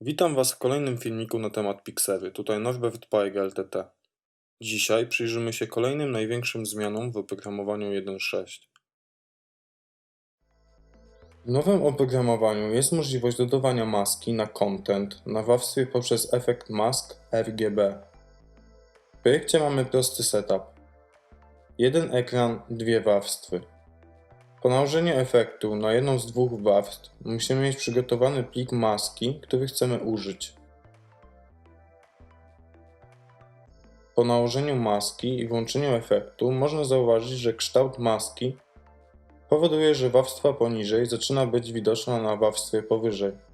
Witam Was w kolejnym filmiku na temat Pixery. Tutaj Norbert Paeg LTT. Dzisiaj przyjrzymy się kolejnym największym zmianom w oprogramowaniu 1.6. W nowym oprogramowaniu jest możliwość dodawania maski na content na warstwie poprzez efekt mask RGB. W projekcie mamy prosty setup. Jeden ekran, dwie warstwy. Po nałożeniu efektu na jedną z dwóch warstw musimy mieć przygotowany plik maski, który chcemy użyć. Po nałożeniu maski i włączeniu efektu można zauważyć, że kształt maski powoduje, że warstwa poniżej zaczyna być widoczna na warstwie powyżej.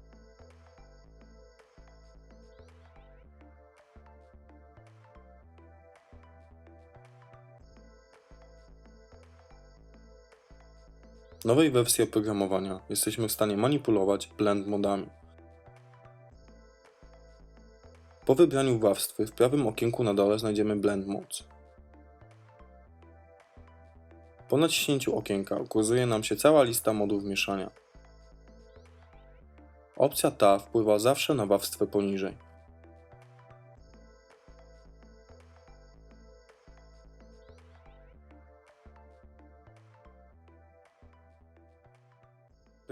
Nowej wersji oprogramowania jesteśmy w stanie manipulować blend modami. Po wybraniu warstwy w prawym okienku na dole znajdziemy Blend Modes. Po naciśnięciu okienka ukazuje nam się cała lista modów mieszania. Opcja ta wpływa zawsze na warstwę poniżej.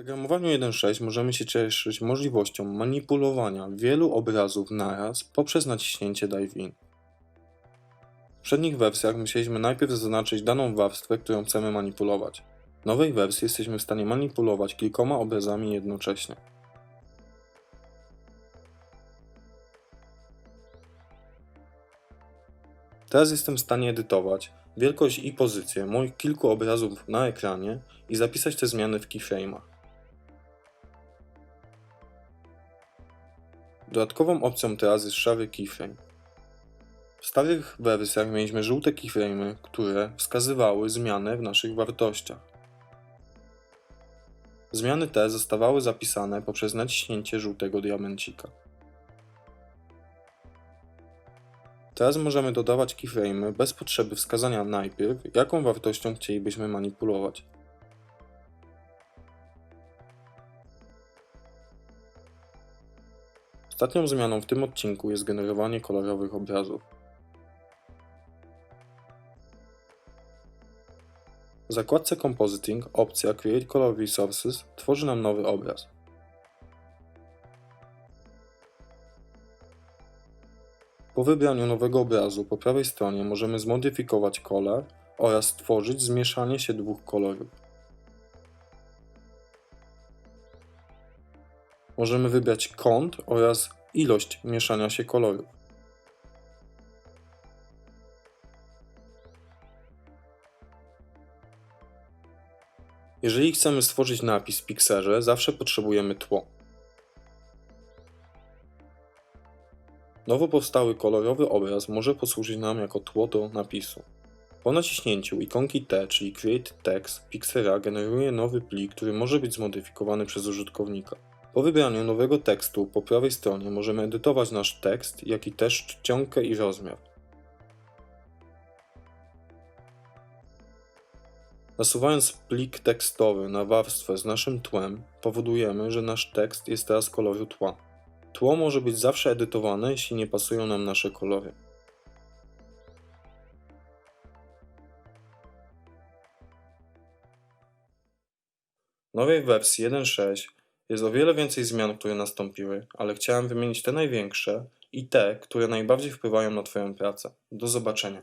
Programowaniu 1.6 możemy się cieszyć możliwością manipulowania wielu obrazów naraz poprzez naciśnięcie Dive In. W poprzednich wersjach musieliśmy najpierw zaznaczyć daną warstwę, którą chcemy manipulować. W nowej wersji jesteśmy w stanie manipulować kilkoma obrazami jednocześnie. Teraz jestem w stanie edytować wielkość i pozycję moich kilku obrazów na ekranie i zapisać te zmiany w keyframe'ach. Dodatkową opcją teraz jest szary keyframe. W starych wersjach mieliśmy żółte keyframe'y, które wskazywały zmianę w naszych wartościach. Zmiany te zostawały zapisane poprzez naciśnięcie żółtego diamencika. Teraz możemy dodawać keyframe'y bez potrzeby wskazania najpierw, jaką wartością chcielibyśmy manipulować. Ostatnią zmianą w tym odcinku jest generowanie kolorowych obrazów. W zakładce Compositing opcja Create Color Resources tworzy nam nowy obraz. Po wybraniu nowego obrazu po prawej stronie możemy zmodyfikować kolor oraz stworzyć zmieszanie się dwóch kolorów. Możemy wybrać kąt oraz ilość mieszania się kolorów. Jeżeli chcemy stworzyć napis w Pixarze, zawsze potrzebujemy tło. Nowo powstały kolorowy obraz może posłużyć nam jako tło do napisu. Po naciśnięciu ikonki T, czyli Create Text, Pixera generuje nowy plik, który może być zmodyfikowany przez użytkownika. Po wybraniu nowego tekstu po prawej stronie możemy edytować nasz tekst, jak i też czcionkę i rozmiar. Nasuwając plik tekstowy na warstwę z naszym tłem, powodujemy, że nasz tekst jest teraz koloru tła. Tło może być zawsze edytowane, jeśli nie pasują nam nasze kolory. W nowej wersji 1.6 jest o wiele więcej zmian, które nastąpiły, ale chciałem wymienić te największe i te, które najbardziej wpływają na Twoją pracę. Do zobaczenia.